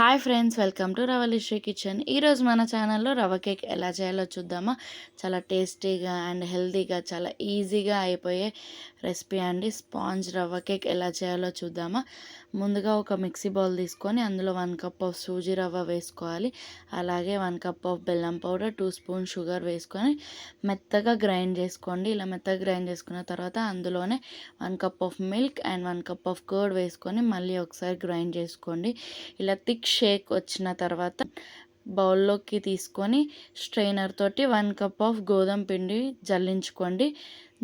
Hi friends welcome to Ravalisri kitchen ఈరోజు మన ఛానల్లో రవ కేక్ ఎలా చేయాలో చూద్దామా? చాలా టేస్టీగా అండ్ హెల్తీగా చాలా ఈజీగా అయిపోయే రెసిపీ అండి. స్పాంజ్ రవ్వ కేక్ ఎలా చేయాలో చూద్దామా? ముందుగా ఒక మిక్సీ బౌల్ తీసుకొని అందులో వన్ కప్ ఆఫ్ సూజీ రవ్వ వేసుకోవాలి. అలాగే వన్ కప్ ఆఫ్ బెల్లం పౌడర్ టూ స్పూన్ షుగర్ వేసుకొని మెత్తగా గ్రైండ్ చేసుకోండి. ఇలా మెత్తగా గ్రైండ్ చేసుకున్న తర్వాత అందులోనే one cup of milk and one cup of curd వేసుకొని మళ్ళీ ఒకసారి గ్రైండ్ చేసుకోండి. ఇలా థిక్ షేక్ వచ్చిన తర్వాత బౌల్లోకి తీసుకొని స్ట్రైనర్ తోటి వన్ కప్ ఆఫ్ గోధుమ పిండి జల్లించుకోండి.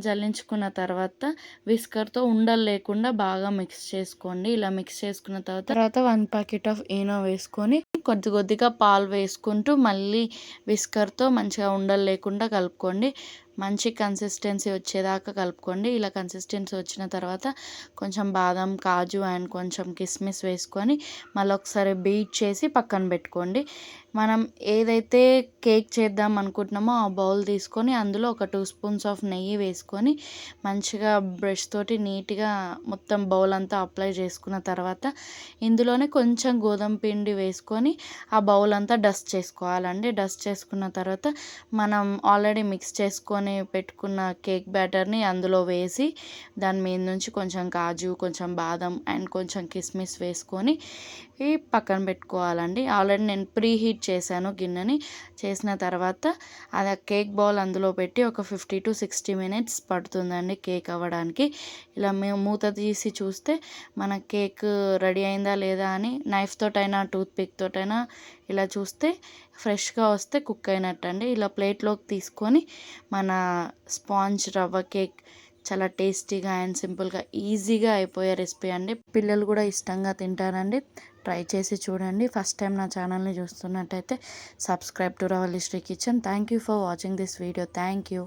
జల్లించుకున్న తర్వాత విస్కర్తో ఉండలు లేకుండా బాగా మిక్స్ చేసుకోండి. ఇలా మిక్స్ చేసుకున్న తర్వాత తర్వాత వన్ ప్యాకెట్ ఆఫ్ ఈనో వేసుకొని కొద్ది కొద్దిగా పాలు వేసుకుంటూ మళ్ళీ విస్కర్తో మంచిగా ఉండలు లేకుండా కలుపుకోండి. మంచి కన్సిస్టెన్సీ వచ్చేదాకా కలుపుకోండి. ఇలా కన్సిస్టెన్సీ వచ్చిన తర్వాత కొంచెం బాదం కాజు అండ్ కొంచెం కిస్మిస్ వేసుకొని మళ్ళీ ఒకసారి బీట్ చేసి పక్కన పెట్టుకోండి. మనం ఏదైతే కేక్ చేద్దాం అనుకుంటున్నామో ఆ బౌల్ తీసుకొని అందులో ఒక టూ స్పూన్స్ ఆఫ్ నెయ్యి వేసుకొని మంచిగా బ్రష్ తోటి నీట్గా మొత్తం బౌల్ అంతా అప్లై చేసుకున్న తర్వాత ఇందులోనే కొంచెం గోధుమ పిండి వేసుకొని ఆ బౌల్ అంతా డస్ట్ చేసుకోవాలండి. డస్ట్ చేసుకున్న తర్వాత మనం ఆల్రెడీ మిక్స్ చేసుకొని పెట్టుకున్న కేక్ బ్యాటర్ని అందులో వేసి దాని మీద నుంచి కొంచెం కాజు కొంచెం బాదం అండ్ కొంచెం కిస్మిస్ వేసుకొని పక్కన పెట్టుకోవాలండి. ఆల్రెడీ నేను ప్రీ హీట్ చేశాను గిన్నెని. చేసిన తర్వాత అది కేక్ బౌల్ అందులో పెట్టి ఒక ఫిఫ్టీ టు సిక్స్టీ మినిట్స్ పడుతుందండి కేక్ అవ్వడానికి. ఇలా మేము మూత తీసి చూస్తే మన కేక్ రెడీ అయిందా లేదా అని నైఫ్ తోటైనా టూత్ పిక్ తోటైనా ఇలా చూస్తే ఫ్రెష్గా వస్తే కుక్ అయినట్టు అండి ఇలా ప్లేట్లోకి తీసుకొని మన స్పాంజ్ రవ్వ కేక్ చాలా టేస్టీగా అండ్ సింపుల్గా ఈజీగా అయిపోయే రెసిపీ అండి. పిల్లలు కూడా ఇష్టంగా తింటారండి. ట్రై చేసి చూడండి. ఫస్ట్ టైం నా ఛానల్ని చూస్తున్నట్టయితే subscribe to Raval kitchen. Thank you for watching this video. Thank you